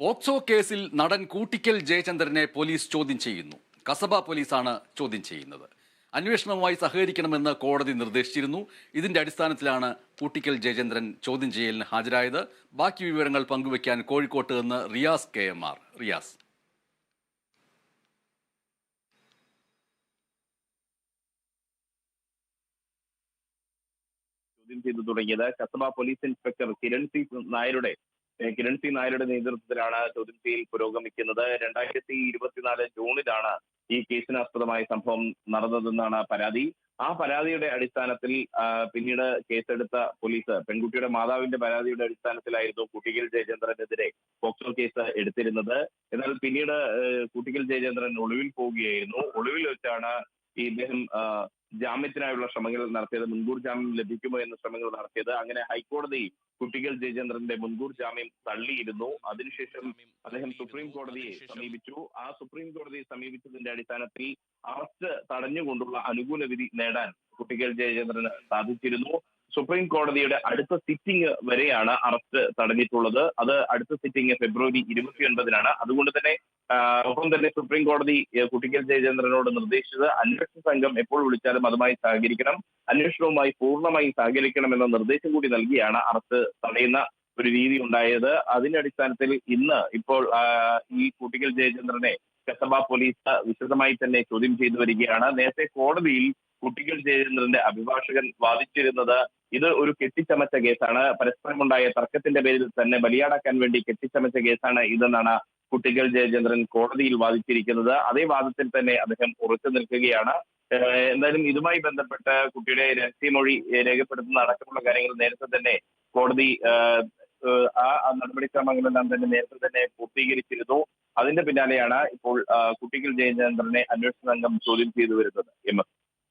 POCSO കേസിൽ നടൻ Koottickal ജയചന്ദ്രനെ police ചോദ്യം ചെയ്യുന്നു. കസബ പോലീസാണ് ചോദ്യം ചെയ്യുന്നത്. അന്വേഷണവുമായി സഹകരിക്കണമെന്ന് കോടതി നിർദ്ദേശിച്ചിരുന്നു. ഇതിന്റെ അടിസ്ഥാനത്തിലാണ് കൂട്ടിക്കൽ ജയചന്ദ്രൻ ചോദ്യം ചെയ്യലിന് ഹാജരായത്. ബാക്കി വിവരങ്ങൾ പങ്കുവയ്ക്കാൻ കോഴിക്കോട്ട് നിന്ന് Riyas K M R. Riyas. ചോദ്യം ചെയ്തു തുടങ്ങിയത് കസബ പോലീസ് ഇൻസ്പെക്ടർ കിരൺ സിംഗ് നായരുടെ കിരൺ സി നായരുടെ നേതൃത്വത്തിലാണ് ചോദ്യം ചെയ്യൽ പുരോഗമിക്കുന്നത്. രണ്ടായിരത്തി ഇരുപത്തിനാല് ജൂണിലാണ് ഈ കേസിനാസ്പദമായ സംഭവം നടന്നതെന്നാണ് പരാതി. ആ പരാതിയുടെ അടിസ്ഥാനത്തിൽ പിന്നീട് കേസെടുത്ത പോലീസ് പെൺകുട്ടിയുടെ മാതാവിന്റെ പരാതിയുടെ അടിസ്ഥാനത്തിലായിരുന്നു കുട്ടികൾ ജയചന്ദ്രനെതിരെ പോക്സോ കേസ് എടുത്തിരുന്നത്. എന്നാൽ പിന്നീട് കുട്ടികൾ ജയചന്ദ്രൻ ഒളിവിൽ പോവുകയായിരുന്നു. ഒളിവിൽ വെച്ചാണ് ഇദ്ദേഹം ജാമ്യത്തിനായുള്ള ശ്രമങ്ങൾ നടത്തിയത് മുൻകൂർ ജാമ്യം ലഭിക്കുമോ എന്ന ശ്രമങ്ങൾ നടത്തിയത്. അങ്ങനെ ഹൈക്കോടതി കുട്ടികൾ ജയചന്ദ്രന്റെ മുൻകൂർ ജാമ്യം തള്ളിയിരുന്നു. അതിനുശേഷം അദ്ദേഹം സുപ്രീം കോടതിയെ സമീപിച്ചു. ആ സുപ്രീം കോടതിയെ സമീപിച്ചതിന്റെ അടിസ്ഥാനത്തിൽ അറസ്റ്റ് തടഞ്ഞുകൊണ്ടുള്ള അനുകൂല വിധി നേടാൻ കുട്ടികൾ ജയചന്ദ്രന് സാധിച്ചിരുന്നു. സുപ്രീം കോടതിയുടെ അടുത്ത സിറ്റിംഗ് വരെയാണ് അറസ്റ്റ് തടഞ്ഞിട്ടുള്ളത്. അത് അടുത്ത സിറ്റിംഗ് ഫെബ്രുവരി ഇരുപത്തിയൊൻപതിനാണ്. അതുകൊണ്ട് തന്നെ ഒപ്പം തന്നെ സുപ്രീം കോടതി കുട്ടിക്കൽ ജയചന്ദ്രനോട് നിർദ്ദേശിച്ചത് അന്വേഷണ സംഘം എപ്പോൾ വിളിച്ചാലും അതുമായി സഹകരിക്കണം അന്വേഷണവുമായി പൂർണമായും സഹകരിക്കണമെന്ന നിർദ്ദേശം കൂടി നൽകിയാണ് അറസ്റ്റ് തടയുന്ന ഒരു രീതി ഉണ്ടായത്. അതിന്റെ അടിസ്ഥാനത്തിൽ ഇന്ന് ഇപ്പോൾ ഈ കുട്ടിക്കൽ ജയചന്ദ്രനെ കസബ പോലീസ് വിശദമായി തന്നെ ചോദ്യം ചെയ്തു വരികയാണ്. നേരത്തെ കോടതിയിൽ കുട്ടികൾ ജയചന്ദ്രന്റെ അഭിഭാഷകൻ വാദിച്ചിരുന്നത് ഇത് ഒരു കെട്ടിച്ചമച്ച കേസാണ്. പരസ്പരമുണ്ടായ തർക്കത്തിന്റെ പേരിൽ തന്നെ ബലിയാടാക്കാൻ വേണ്ടി കെട്ടിച്ചമച്ച കേസാണ് ഇതെന്നാണ് കുട്ടിക്കൽ ജയചന്ദ്രൻ കോടതിയിൽ വാദിച്ചിരിക്കുന്നത് അതേ വാദത്തിൽ തന്നെ അദ്ദേഹം ഉറച്ചു നിൽക്കുകയാണ്. എന്തായാലും ഇതുമായി ബന്ധപ്പെട്ട് കുട്ടിയുടെ രഹസ്യമൊഴി രേഖപ്പെടുത്തുന്ന അടക്കമുള്ള കാര്യങ്ങൾ നേരത്തെ തന്നെ കോടതി ആ നടപടിക്രമങ്ങളെല്ലാം തന്നെ നേരത്തെ തന്നെ പൂർത്തീകരിച്ചിരുന്നു. അതിന്റെ പിന്നാലെയാണ് ഇപ്പോൾ കുട്ടികൾ ജയചന്ദ്രനെ അന്വേഷണ സംഘം ചോദ്യം ചെയ്തു വരുന്നത്. എം. എസ്.